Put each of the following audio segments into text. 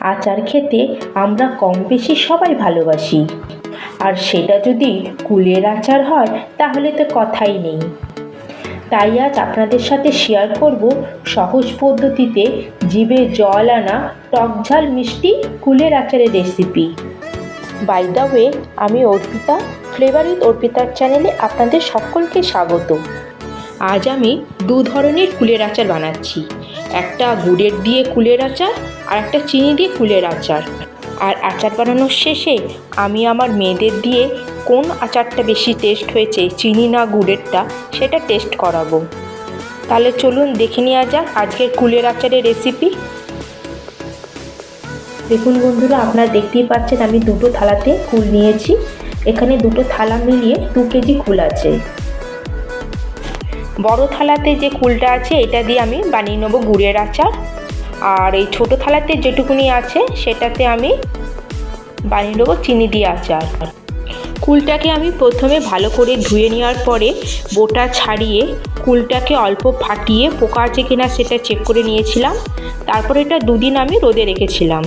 আচার খেতে আমরা কম বেশি সবাই ভালোবাসি। আর সেটা যদি কুলের আচার হয়, তাহলে তো কথাই নেই। তাই আজ আপনাদের সাথে শেয়ার করব সহজ পদ্ধতিতে জিভে জল আনা টকঝাল মিষ্টি কুলের আচারের রেসিপি বাই দ্য ওয়ে আমি অর্পিতা ফ্লেভার উইথ অর্পিতার চ্যানেলে আপনাদের সকলকে স্বাগত। আজ আমি দু ধরনের কুলের আচার বানাচ্ছি। একটা গুড়ের দিয়ে কুলের আচার, আর একটা চিনি দিয়ে কুলের আচার। আর আচার বানানোর শেষে আমি আমার মেয়েদের দিয়ে কোন আচারটা বেশি টেস্ট হয়েছে, চিনি না গুড়েরটা, সেটা টেস্ট করাবো। তাহলে চলুন দেখে নেওয়া যাক আজকের কুলের আচারের রেসিপি দেখুন বন্ধুরা, আপনারা দেখতেই পাচ্ছেন আমি দুটো থালাতে কুল নিয়েছি। এখানে দুটো থালা মিলিয়ে দু কেজি কুল আছে। বড় থালাতে যে কুলটা আছে, এটা দিয়ে আমি বানিয়ে নেব গুড়ের আচার। আর এই ছোটো থালাতে যেটুকুনি আছে, সেটাতে আমি বানিয়ে নেব চিনি দিয়ে আচার। কুলটাকে আমি প্রথমে ভালো করে ধুয়ে নেওয়ার পরে বোটা ছাড়িয়ে কুলটাকে অল্প ফাটিয়ে পোকা আছে কিনা সেটা চেক করে নিয়েছিলাম। তারপর এটা দুদিন আমি রোদে রেখেছিলাম।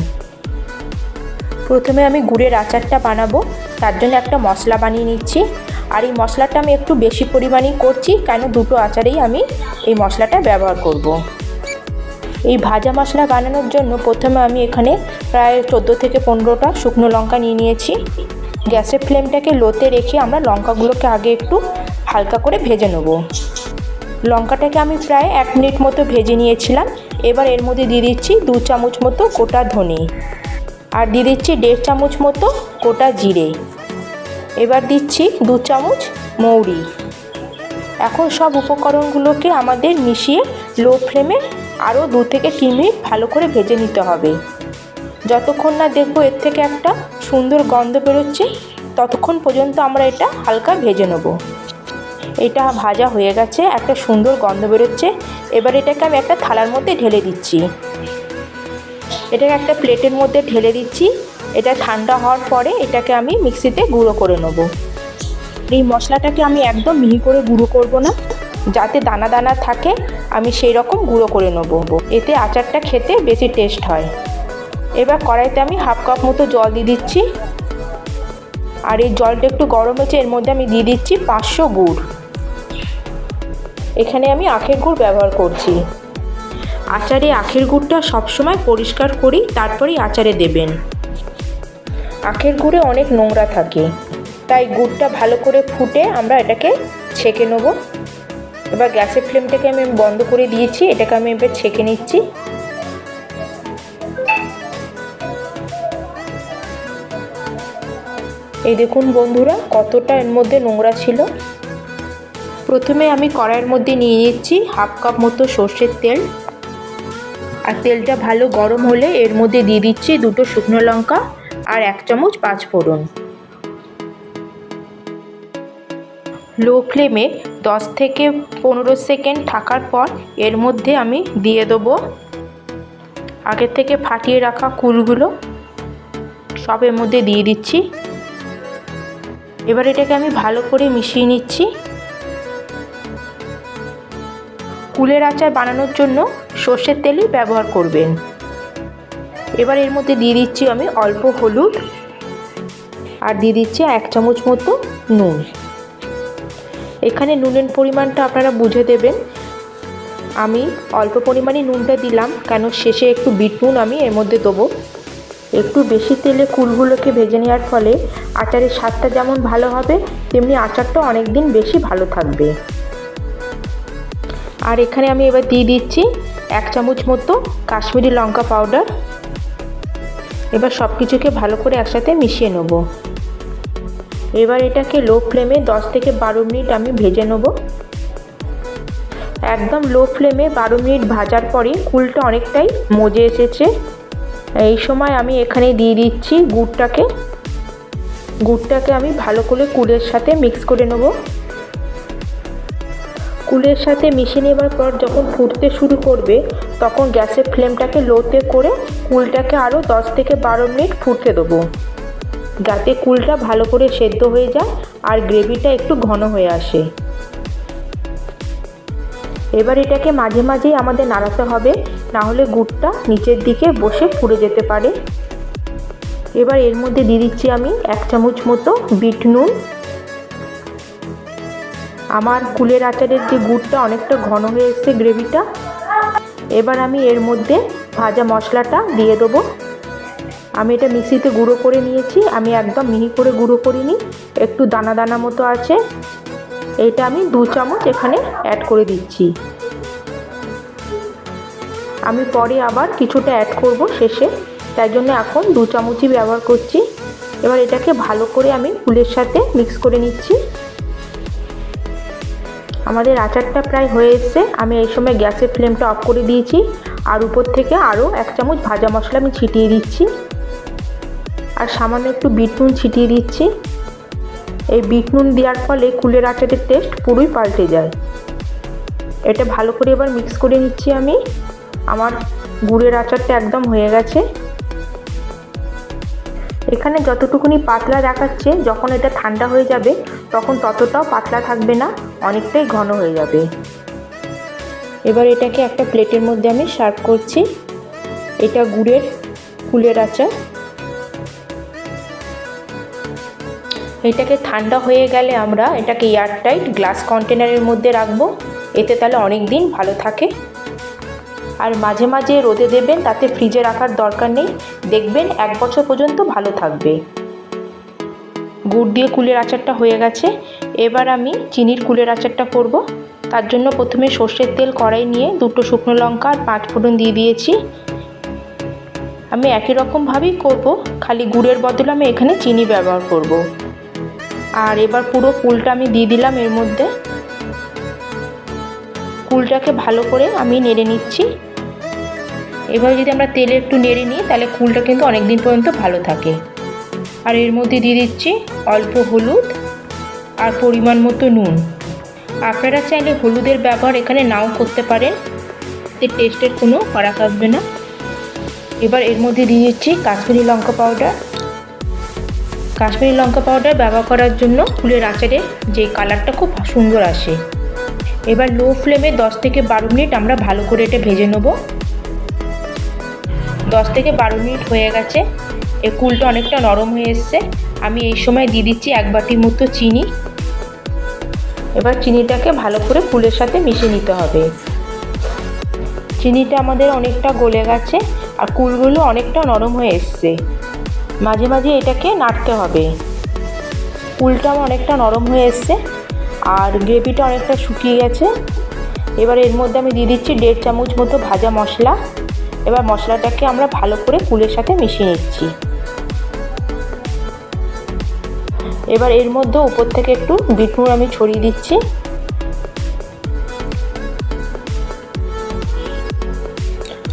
প্রথমে আমি গুড়ের আচারটা বানাবো, তার জন্য একটা মশলা বানিয়ে নিচ্ছি। আর এই মশলাটা আমি একটু বেশি পরিমাণেই করছি, কেন দুটো আচারেই আমি এই মশলাটা ব্যবহার করব। এই ভাজা মশলা বানানোর জন্য প্রথমে আমি এখানে প্রায় চোদ্দ থেকে পনেরোটা শুকনো লঙ্কা নিয়ে নিয়েছি। গ্যাসের ফ্লেমটাকে লোতে রেখে আমরা লঙ্কাগুলোকে আগে একটু হালকা করে ভেজে নেব। লঙ্কাটাকে আমি প্রায় এক মিনিট মতো ভেজে নিয়েছিলাম। এবার এর মধ্যে দিয়ে দিচ্ছি দু চামচ মতো গোটা ধনে। আর দিয়ে দিচ্ছি দেড় চামচ মতো গোটা জিরে। এবার দিচ্ছি দু চামচ মৌরি। এখন সব উপকরণগুলোকে আমাদের মিশিয়ে লো ফ্লেমে আরও দু থেকে তিন মিনিট ভালো করে ভেজে নিতে হবে। যতক্ষণ না দেখব এর থেকে একটা সুন্দর গন্ধ বেরোচ্ছে, ততক্ষণ পর্যন্ত আমরা এটা হালকা ভেজে নেব। এটা ভাজা হয়ে গেছে, একটা সুন্দর গন্ধ বেরোচ্ছে। এবার এটাকে আমি একটা থালার মধ্যে ঢেলে দিচ্ছি। এটাকে একটা প্লেটের মধ্যে ঢেলে দিচ্ছি। এটা ঠান্ডা হওয়ার পরে এটাকে আমি মিক্সিতে গুঁড়ো করে নেব। এই মশলাটাকে আমি একদম মিহি করে গুঁড়ো করব না। যাতে দানা দানা থাকে, আমি সেই রকম গুঁড়ো করে নেব। এতে আচারটা খেতে বেশি টেস্ট হয়। এবার কড়াইতে আমি হাফ কাপ মতো জল দিয়ে দিচ্ছি। আর এই জলটা একটু গরম হয়েছে, এর মধ্যে আমি দিয়ে দিচ্ছি পাঁচশো গুড়। এখানে আমি আখের গুড় ব্যবহার করছি। আচারে আখের গুড়টা সবসময় পরিষ্কার করি, তারপরেই আচারে দেবেন। আখের গুড়ে অনেক নোংরা থাকে। তাই গুড়টা ভালো করে ফুটে আমরা এটাকে ছেঁকে নেব। এবার গ্যাসের ফ্লেমটাকে আমি বন্ধ করে দিয়েছি, এটাকে আমি এবার ছেঁকে নিচ্ছি। এই দেখুন বন্ধুরা, কতটা এর মধ্যে নোংরা ছিল। প্রথমে আমি কড়াইয়ের মধ্যে নিয়ে নিচ্ছি হাফ কাপ মতো সর্ষের তেল। আর তেলটা ভালো গরম হলে এর মধ্যে দিয়ে দিচ্ছি দুটো শুকনো লঙ্কা। আর এক চামচ পাঁচ ফোড়ন। লো ফ্লেমে দশ থেকে পনেরো সেকেন্ড থাকার পর এর মধ্যে আমি দিয়ে দেবো আগের থেকে ফাটিয়ে রাখা কুলগুলো। সব এর মধ্যে দিয়ে দিচ্ছি। এবার এটাকে আমি ভালো করে মিশিয়ে নিচ্ছি। কুলের আচার বানানোর জন্য সর্ষের তেলই ব্যবহার করবেন। এবার এর মধ্যে দিয়ে দিচ্ছি আমি অল্প হলুদ আর দিয়ে দিচ্ছি এক চামচ মতো নুন। এখানে নুনের পরিমাণটা আপনারা বুঝে দেবেন। আমি অল্প পরিমাণে নুনটা দিলাম, কেন শেষে একটু বিট নুন আমি এর মধ্যে দেবো। একটু বেশি তেলে কুলগুলোকে ভেজে নেওয়ার ফলে আচারের স্বাদটা যেমন ভালো হবে, তেমনি আচারটা অনেক দিন বেশি ভালো থাকবে। আর এখানে আমি এবার দিয়ে দিচ্ছি এক চামচ মতো কাশ্মীরি লঙ্কা পাউডার। এবার সব কিছুকে ভালো করে একসাথে মিশিয়ে নেব। এবার এটাকে লো ফ্লেমে দশ থেকে বারো মিনিট আমি ভেজে নেব। একদম লো ফ্লেমে বারো মিনিট ভাজার পরে কুলটা অনেকটাই মজে এসেছে। এই সময় আমি এখানে দিয়ে দিচ্ছি গুড়টাকে। গুড়টাকে আমি ভালো করে কুলের সাথে মিক্স করে নেব। কুলের সাথে মিশিয়ে নেবার পর যখন ফুটতে শুরু করবে, তখন গ্যাসের ফ্লেমটাকে লোতে করে কুলটাকে আরও দশ থেকে বারো মিনিট ফুটতে দেবো। যাতে কুলটা ভালো করে সেদ্ধ হয়ে যায় আর গ্রেভিটা একটু ঘন হয়ে আসে। এবার এটাকে মাঝে মাঝেই আমাদের নাড়াতে হবে, না হলে গুড়টা নিচের দিকে বসে পুড়ে যেতে পারে। এবার এর মধ্যে দিয়ে দিচ্ছি আমি এক চামচ মতো বিট নুন। আমার কুলের আচারের যে গুড়টা অনেকটা ঘন হয়ে এসছে গ্রেভিটা, এবার আমি এর মধ্যে ভাজা মশলাটা দিয়ে দেবো। আমি এটা মিক্সিতে গুঁড়ো করে নিয়েছি, আমি একদম মিহি করে গুঁড়ো করিনি, একটু দানা দানা মতো আছে। এটা আমি দু চামচ এখানে অ্যাড করে দিচ্ছি। আমি পরে আবার কিছুটা অ্যাড করব শেষে, তাই জন্য এখন দু চামচই ব্যবহার করছি। এবার এটাকে ভালো করে আমি ফুলের সাথে মিক্স করে নিচ্ছি। আমাদের আচারটা প্রায় হয়ে এসছে। আমি এই সময় গ্যাসের ফ্লেমটা অফ করে দিয়েছি। আর উপর থেকে আরও এক চামচ ভাজা মশলা আমি ছিটিয়ে দিচ্ছি। আর সামান্য একটু বিট নুন ছিটিয়ে দিচ্ছি। এই বিট নুন দেওয়ার ফলে কুলের আচারের টেস্ট পুরোই পাল্টে যায়। এটা ভালো করে এবার মিক্স করে নিচ্ছি আমি। আমার গুড়ের আচারটা একদম হয়ে গেছে। এখানে যতটুকুনি পাতলা দেখাচ্ছে, যখন এটা ঠান্ডা হয়ে যাবে, তখন ততটাও পাতলা থাকবে না, অনেকটাই ঘন হয়ে যাবে। এবার এটাকে একটা প্লেটের মধ্যে আমি সার্ভ করছি। এটা গুড়ের কুলের আচার। এটাকে ঠান্ডা হয়ে গেলে আমরা এটাকে এয়ারটাইট গ্লাস কন্টেনারের মধ্যে রাখব। এতে তাহলে অনেক দিন ভালো থাকে। আর মাঝে মাঝে রোদে দেবেন, তাতে ফ্রিজে রাখার দরকার নেই। দেখবেন এক বছর পর্যন্ত ভালো থাকবে। গুড় দিয়ে কুলের আচারটা হয়ে গেছে। এবার আমি চিনির কুলের আচারটা করব। তার জন্য প্রথমে সর্ষের তেল কড়াই নিয়ে দুটো শুকনো লঙ্কা আর পাঁচ ফোড়ন দিয়ে দিয়েছি। আমি একই রকমভাবেই করব, খালি গুড়ের বদলে আমি এখানে চিনি ব্যবহার করব। আর এবার পুরো কুলটা আমি দিয়ে দিলাম এর মধ্যে। কুলটাকে ভালো করে আমি নেড়ে নিচ্ছি। এভাবে যদি আমরা তেলে একটু নেড়ে নিই, তাহলে কুলটা কিন্তু অনেক দিন পর্যন্ত ভালো থাকে। আর এর মধ্যে দিয়ে দিচ্ছি অল্প হলুদ আর পরিমাণ মতো নুন। আপনারা চাইলে হলুদের ব্যবহার এখানে নাও করতে পারেন। এতে টেস্টের কোনো ফারাক আসবে না। এবার এর মধ্যে দিয়ে দিচ্ছি কাশ্মীরি লঙ্কা পাউডার। কাশ্মীরি লঙ্কা পাউডার ব্যবহার করার জন্য ফুলের আচারের যে কালারটা খুব সুন্দর আসে। এবার লো ফ্লেমে দশ থেকে বারো মিনিট আমরা ভালো করে এটা ভেজে নেব। দশ থেকে বারো মিনিট হয়ে গেছে। এই কুলটা অনেকটা নরম হয়ে এসছে। আমি এই সময় দিয়ে দিচ্ছি এক বাটির মতো চিনি। এবার চিনিটাকে ভালো করে ফুলের সাথে মিশিয়ে নিতে হবে। চিনিটা আমাদের অনেকটা গলে গেছে আর কুলগুলো অনেকটা নরম হয়ে এসছে। মাঝে মাঝে এটাকে নাড়তে হবে। কুলটা অনেকটা নরম হয়ে এসছে আর গ্রেভিটা অনেকটা শুকিয়ে গেছে। এবার এর মধ্যে আমি দিয়ে দিচ্ছি দেড় চামচ মতো ভাজা মশলা। এবার মশলাটাকে আমরা ভালো করে কুলের সাথে মিশিয়ে নিচ্ছি। এবার এর মধ্যে উপর থেকে একটু বিটনুন আমি ছড়িয়ে দিচ্ছি।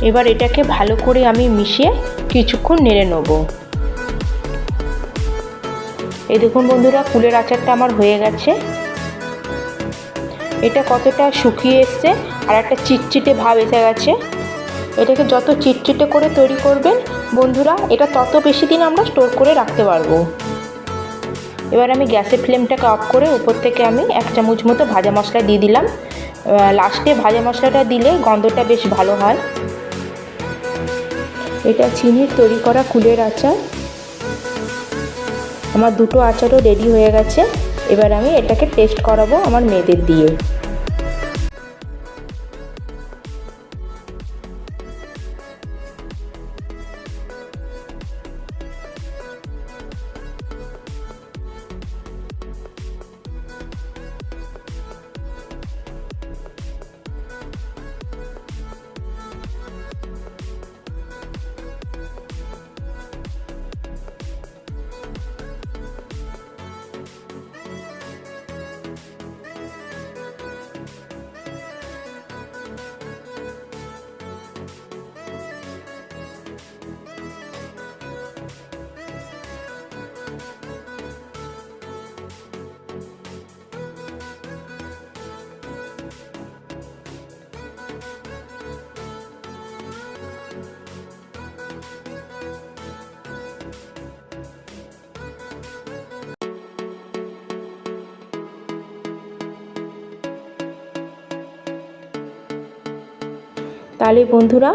এবার এটাকে ভালো করে আমি মিশিয়ে কিছুক্ষণ নেড়ে নেব। এই দেখুন বন্ধুরা কুলের আচারটা আমার হয়ে গেছে। এটা কতটা শুকিয়ে এসছে, আর একটা চিটচিটে ভাব এসে গেছে। এটাকে যত চিটচিটে করে তৈরি করবেন, বন্ধুরা, এটা তত বেশি দিন আমরা স্টোর করে রাখতে পারব। এবার আমি গ্যাসের ফ্লেমটাকে অফ করে উপর থেকে আমি এক চামচ মতো ভাজা মশলা দিয়ে দিলাম। লাস্টে ভাজা মশলাটা দিলে গন্ধটা বেশ ভালো হয়। এটা চিনির তৈরি করা কুলের আচার। আমার দুটো আচারও রেডি হয়ে গেছে। এবার আমি এটাকে টেস্ট করাবো আমার মেয়েদের দিয়ে। তাহলে বন্ধুরা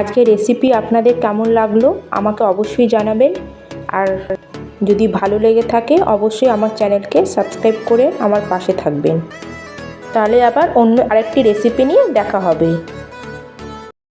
আজকে রেসিপি আপনাদের কেমন লাগল আমাকে অবশ্যই জানাবেন। আর যদি ভালো লেগে থাকে, অবশ্যই আমার চ্যানেলকে সাবস্ক্রাইব করে আমার পাশে থাকবেন। তাহলে আবার অন্য আরেকটি রেসিপি নিয়ে দেখা হবে।